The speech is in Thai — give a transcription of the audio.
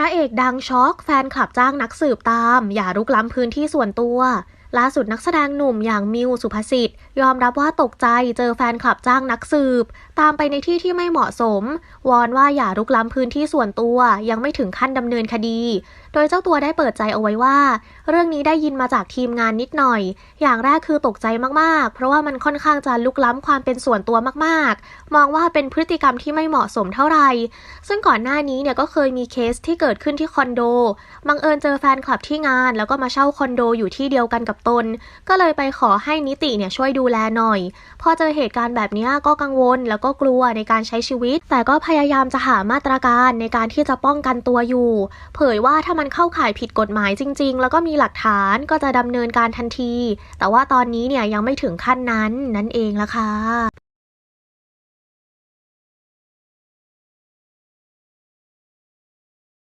ระเอกดังช็อกแฟนคลับจ้างนักสืบตาม อย่ารุกล้ำพื้นที่ส่วนตัว ล่าสุดนักแสดงหนุ่มอย่างมิวสุภสิทธิ์ ยอมรับว่าตกใจเจอแฟนคลับจ้างนักสืบ ตามไปในที่ที่ไม่เหมาะสม วอนว่าอย่ารุกล้ำพื้นที่ส่วนตัวยังไม่ถึงขั้นดำเนินคดี โดยเจ้าตัวได้เปิดใจเอาไว้ว่า เรื่องนี้ได้ยินมาจากทีมงานนิดหน่อย อย่างแรกคือตกใจมากๆ เพราะว่ามันค่อนข้างจะลุกล้ำความเป็นส่วนตัวมากๆ มองว่าเป็นพฤติกรรมที่ไม่เหมาะสมเท่าไหร่ซึ่งก่อนหน้านี้เนี่ยก็เคยมีเคสที่เกิดขึ้นที่คอนโดบังเอิญเจอแฟนคลับที่งาน แล้วก็มาเช่าคอนโดอยู่ที่เดียวกันกับตน ก็เลยไปขอให้นิติเนี่ยช่วยดูแลหน่อย พอเจอเหตุการณ์แบบนี้ก็กังวลแล้วก็กลัวในการใช้ชีวิต แต่ก็พยายามจะหามาตรการในการที่จะป้องกันตัวอยู่ เผยว่าถ้ามันเข้าข่ายผิดกฎหมายจริง ๆ แล้วก็มีหลักฐานก็จะดำเนินการทันที แต่ว่าตอนนี้เนี่ยยังไม่ถึงขั้นนั้นนั่นเองละค่ะ